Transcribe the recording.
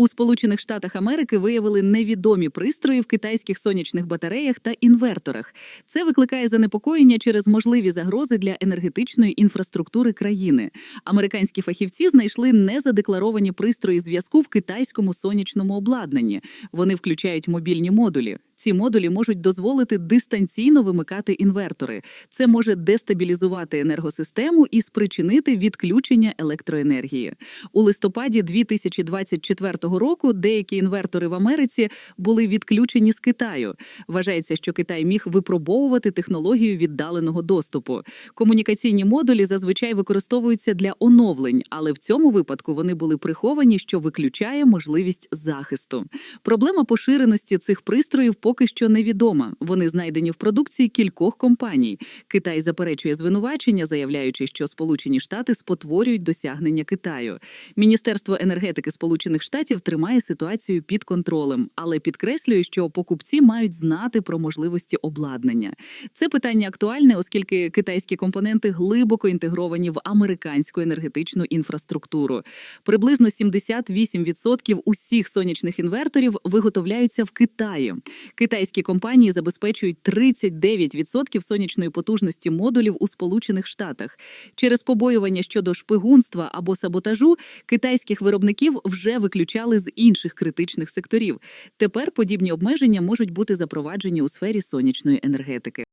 У Сполучених Штатах Америки виявили невідомі пристрої в китайських сонячних батареях та інверторах. Це викликає занепокоєння через можливі загрози для енергетичної інфраструктури країни. Американські фахівці знайшли незадекларовані пристрої зв'язку в китайському сонячному обладнанні. Вони включають мобільні модулі. Ці модулі можуть дозволити дистанційно вимикати інвертори. Це може дестабілізувати енергосистему і спричинити відключення електроенергії. У листопаді 2024 року деякі інвертори в Америці були відключені з Китаю. Вважається, що Китай міг випробовувати технологію віддаленого доступу. Комунікаційні модулі зазвичай використовуються для оновлень, але в цьому випадку вони були приховані, що виключає можливість захисту. Проблема поширеності цих пристроїв поки що невідома. Вони знайдені в продукції кількох компаній. Китай заперечує звинувачення, заявляючи, що Сполучені Штати спотворюють досягнення Китаю. Міністерство енергетики Сполучених Штатів тримає ситуацію під контролем, але підкреслює, що покупці мають знати про можливості обладнання. Це питання актуальне, оскільки китайські компоненти глибоко інтегровані в американську енергетичну інфраструктуру. Приблизно 78% усіх сонячних інверторів виготовляються в Китаї. Китайські компанії забезпечують 39% сонячної потужності модулів у Сполучених Штатах. Через побоювання щодо шпигунства або саботажу китайських виробників вже виключали з інших критичних секторів. Тепер подібні обмеження можуть бути запроваджені у сфері сонячної енергетики.